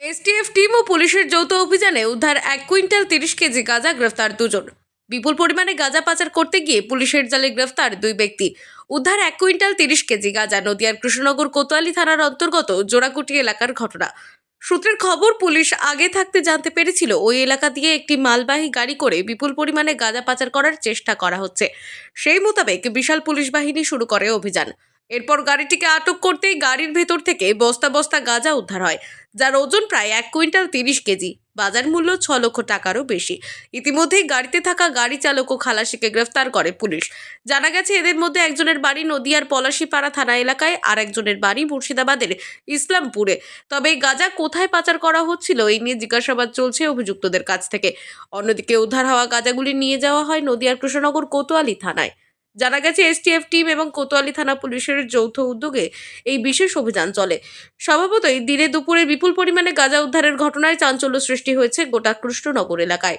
STF team ও পুলিশের যৌথ অভিযানে উদ্ধার এক কুইন্টাল তিরিশ কেজি গাঁজা গ্রেফতার দুজন। বিপুল পরিমাণে গাঁজা পাচার করতে গিয়ে পুলিশের জালে গ্রেফতার দুই ব্যক্তি। উদ্ধার এক কুইন্টাল তিরিশ কেজি গাঁজা নদিয়ার কৃষ্ণনগর কোতোয়ালি থানার অন্তর্গত জোড়াকুটি এলাকার ঘটনা। সূত্রের খবর, পুলিশ আগে থাকতে জানতে পেরেছিল, ওই এলাকা দিয়ে একটি মালবাহী গাড়ি করে বিপুল পরিমাণে গাঁজা পাচার করার চেষ্টা করা হচ্ছে। সেই মোতাবেক বিশাল পুলিশ বাহিনী শুরু করে অভিযান। এরপর গাড়িটিকে আটক করতেই গাড়ির ভেতর থেকে বস্তা বস্তা গাঁজা উদ্ধার হয়, যার ওজন প্রায় এক কুইন্টাল তিরিশ কেজি। বাজার মূল্য ছ লক্ষ টাকারও বেশি। ইতিমধ্যেই গাড়িতে থাকা গাড়ি চালক ও খালাসিকে গ্রেফতার করে পুলিশ। জানা গেছে, এদের মধ্যে একজনের বাড়ি নদিয়ার পলাশিপাড়া থানা এলাকায়, আর একজনের বাড়ি মুর্শিদাবাদের ইসলামপুরে। তবে গাঁজা কোথায় পাচার করা হচ্ছিল, এই নিয়ে জিজ্ঞাসাবাদ চলছে অভিযুক্তদের কাছ থেকে। অন্যদিকে উদ্ধার হওয়া গাঁজাগুলি নিয়ে যাওয়া হয় নদিয়ার কৃষ্ণনগর কোতোয়ালি থানায়। জানা গেছে এসটিএফ টিম এবং কোতোয়ালি থানা পুলিশের যৌথ উদ্যোগে এই বিশেষ অভিযান চলে। স্বভাবতই দিনে দুপুরে বিপুল পরিমাণে গাঁজা উদ্ধারের ঘটনায় চাঞ্চল্য সৃষ্টি হয়েছে গোটা কৃষ্ণনগর এলাকায়।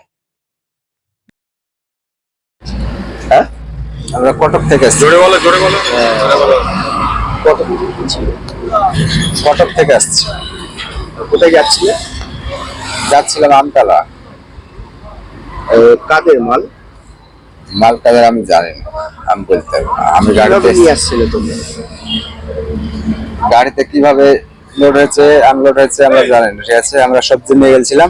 হ্যাঁ? আমরা কটক থেকে আসছি। জোরে বলো জোরে বলো কটক কটক থেকে আসছি। কোথায় যাচ্ছিলে যাচ্ছিলাম আমতলা। কাদের মাল? মাল কাদের আমি জানি না আমি বলতে পারব না। আমি গাড়িতে কীভাবে নিয়ে আসছিলে তুমি? গাড়িতে কীভাবে লোড হয়েছে আনলোড হয়েছে আমরা জানি না ঠিক আছে? আমরা সবজি নিয়ে গেছিলাম।